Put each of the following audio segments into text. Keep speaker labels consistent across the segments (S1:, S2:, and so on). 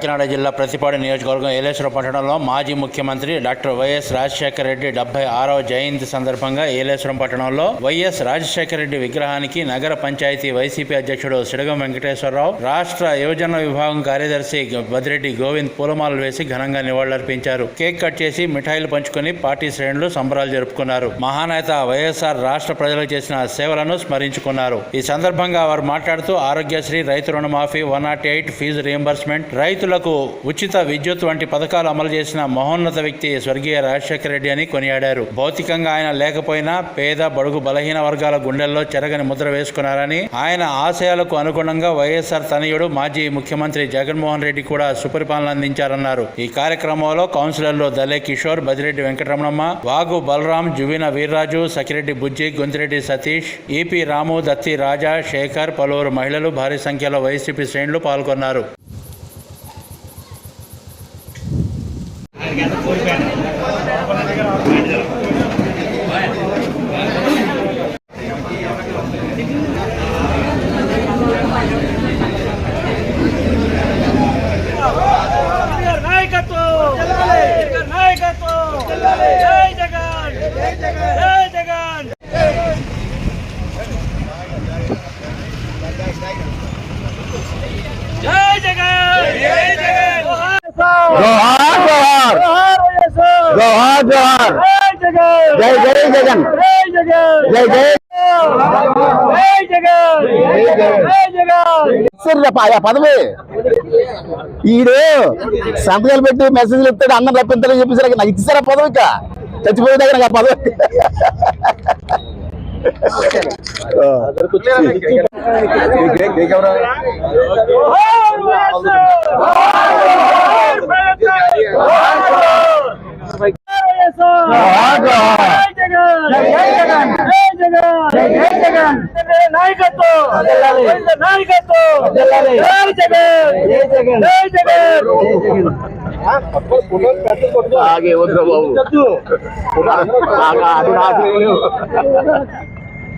S1: కాకినాడ జిల్లా ప్రతిపాడు నియోజకవర్గం ఏలేశ్వరం పట్టణంలో మాజీ ముఖ్యమంత్రి డాక్టర్ వైఎస్ రాజశేఖర రెడ్డి డెబ్బై ఆరవ జయంతి సందర్భంగా ఏలేశ్వరం పట్టణంలో వైఎస్ రాజశేఖర రెడ్డి విగ్రహానికి నగర పంచాయతీ వైసీపీ అధ్యక్షుడు సిడగం వెంకటేశ్వరరావు రాష్ట్ర యువజన విభాగం కార్యదర్శి బదిరెడ్డి గోవింద్ పూలమాలలు వేసి ఘనంగా నివాళులర్పించారు. కేక్ కట్ చేసి మిఠాయిలు పంచుకొని పార్టీ శ్రేణులు సంబరాలు జరుపుకున్నారు. మహానేత వైఎస్ఆర్ రాష్ట్ర ప్రజలకు చేసిన సేవలను స్మరించుకున్నారు. ఈ సందర్భంగా వారు మాట్లాడుతూ ఆరోగ్యశ్రీ రైతు రుణమాఫీ one nought eight fees reimbursement రైతులకు ఉచిత విద్యుత్ వంటి పథకాలు అమలు చేసిన మహోన్నత వ్యక్తి స్వర్గీయ రాజశేఖర రెడ్డి అని కొనియాడారు. భౌతికంగా ఆయన లేకపోయినా పేద బడుగు బలహీన వర్గాల గుండెల్లో చెరగని ముద్ర వేసుకున్నారని ఆయన ఆశయాలకు అనుగుణంగా వైఎస్ఆర్ తనయుడు మాజీ ముఖ్యమంత్రి జగన్మోహన్ రెడ్డి కూడా సుపరిపాలన అందించారన్నారు. ఈ కార్యక్రమంలో కౌన్సిలర్లు దలే కిషోర్ బదిరెడ్డి వెంకటరమణమ్మ వాగు బలరాం జువిన వీర్రాజు సకిరెడ్డి బుజ్జి గొంతిరెడ్డి సతీష్ ఈపీ రాము దత్తి రాజా శేఖర్ పలువురు మహిళలు భారీ సంఖ్యలో వైసీపీ శ్రేణులు పాల్గొన్నారు.
S2: కేసీఆర్ నాయకత్వం కేసీఆర్ నాయకత్వం జై జగన్ జై జగన్ జై జగన్ జై జగన్
S3: జోహార్ జోహార్ జోహార్ జోహార్
S2: జై జగన్
S3: జై జగన్
S2: జై
S3: జై ఆ పదవి ఈడు సంతకాలు పెట్టి మెసేజ్లు ఇస్తాడు అన్నం రప్పించాలని చెప్పేసరికి నాకు ఇచ్చేసారా పదవి ఇక చచ్చిపోయే దగ్గర నాకు ఆ పదవి
S2: జోహార్ వైఎస్ఆర్ జోహార్ వైఎస్ఆర్
S3: జోహార్ జోహార్
S2: జై జగన్ జై జగన్ జై జగన్ జై జగన్ నాయకత్వం! నాయకత్వం! జై జగన్! జై జగన్. జై జగన్!
S3: ఆగే వద్దు బాబు.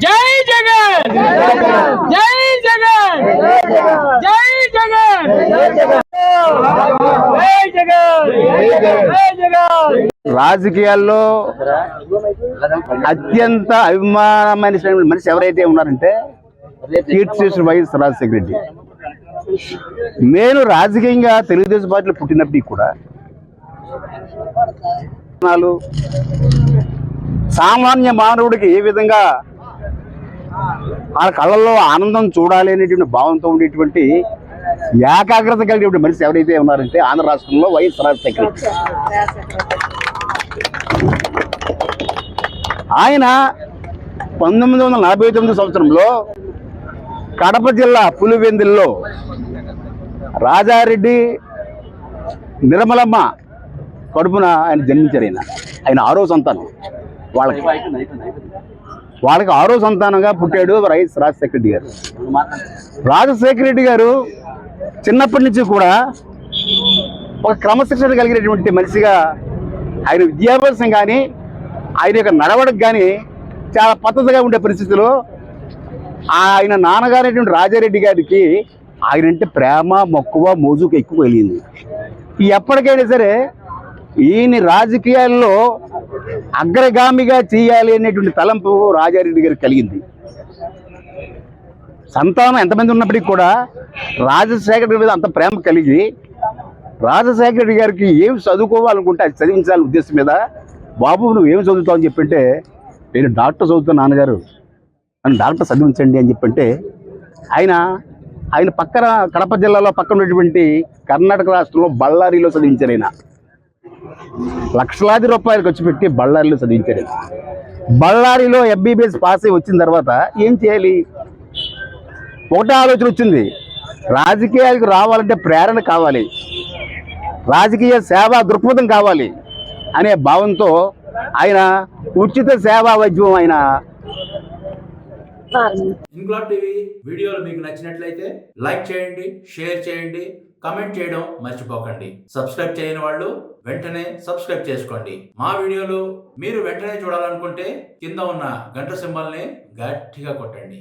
S2: జై జగన్. జై జగన్! జై జగన్. జై జగన్! జై జగన్. జై జగన్!
S3: రాజకీయాల్లో అత్యంత అభిమానమైన మనిషి ఎవరైతే ఉన్నారంటే కీర్తిశేషుడు వైఎస్ రాజశేఖర రెడ్డి. నేను రాజకీయంగా తెలుగుదేశం పార్టీలో పుట్టినప్పటికీ కూడా సామాన్య మానవుడికి ఏ విధంగా ఆ కళ్ళల్లో ఆనందం చూడాలి అనేటువంటి భావంతో ఉండేటువంటి ఏకాగ్రత కలిగినటువంటి మనిషి ఎవరైతే ఉన్నారంటే ఆంధ్ర రాష్ట్రంలో వైఎస్ రాజశేఖర రెడ్డి. ఆయన పంతొమ్మిది వందల నలభై తొమ్మిది సంవత్సరంలో కడప జిల్లా పులివెందుల్లో రాజారెడ్డి నిర్మలమ్మ కడుపున ఆయన జన్మించారు ఆయన ఆయన ఆరో సంతానం వాళ్ళకి. వాళ్ళకి ఆరో సంతానంగా పుట్టాడు రైస్ రాజశేఖర రెడ్డి గారు. రాజశేఖర రెడ్డి గారు చిన్నప్పటి నుంచి కూడా ఒక క్రమశిక్షణ కలిగినటువంటి మనిషిగా ఆయన విద్యాభ్యాసం కానీ ఆయన యొక్క నడవడికి కానీ చాలా పద్ధతిగా ఉండే పరిస్థితిలో ఆయన నాన్నగారైనటువంటి రాజారెడ్డి గారికి ఆయన అంటే ప్రేమ మక్కువ మోజుకు ఎక్కువ కలిగింది ఎప్పటికైనా సరే ఈయన రాజకీయాల్లో అగ్రగామిగా చేయాలి అనేటువంటి తలంపు రాజారెడ్డి గారికి కలిగింది. సంతానం ఎంతమంది ఉన్నప్పటికీ కూడా రాజశేఖర్ మీద అంత ప్రేమ కలిగి రాజశేఖర రెడ్డి గారికి ఏం చదువుకోవాలనుకుంటే అది చదివించాలి ఉద్దేశం మీద బాబు నువ్వు ఏం చదువుతావు అని చెప్పింటే నేను డాక్టర్ చదువుతాను నాన్నగారు. నన్ను డాక్టర్ చదివించండి అని చెప్పంటే ఆయన ఆయన పక్కన కడప జిల్లాలో పక్కన ఉన్నటువంటి కర్ణాటక రాష్ట్రంలో బళ్ళారిలో చదివించారు ఆయన. లక్షలాది రూపాయలు ఖర్చు పెట్టి బళ్ళారిలో చదివించారు బళ్ళారిలో ఎంబీబీఎస్ పాస్ అయి వచ్చిన తర్వాత ఏం చేయాలి? ఒకటే ఆలోచన వచ్చింది. రాజకీయాలకు రావాలంటే ప్రేరణ కావాలి. రాజకీయ సేవా దృక్పథం కావాలి అనే భావంతో ఆయన ఉచిత సేవా వైద్యం ఆయన.
S1: ఇన్క్లాబ్ టీవీ వీడియోలు మీకు నచ్చినట్లయితే లైక్ చేయండి షేర్ చేయండి కమెంట్ చేయడం మర్చిపోకండి. సబ్స్క్రైబ్ చేయని వాళ్ళు వెంటనే సబ్స్క్రైబ్ చేసుకోండి. మా వీడియోలు మీరు వెంటనే చూడాలనుకుంటే కింద ఉన్న గంట సింబల్ని గట్టిగా కొట్టండి.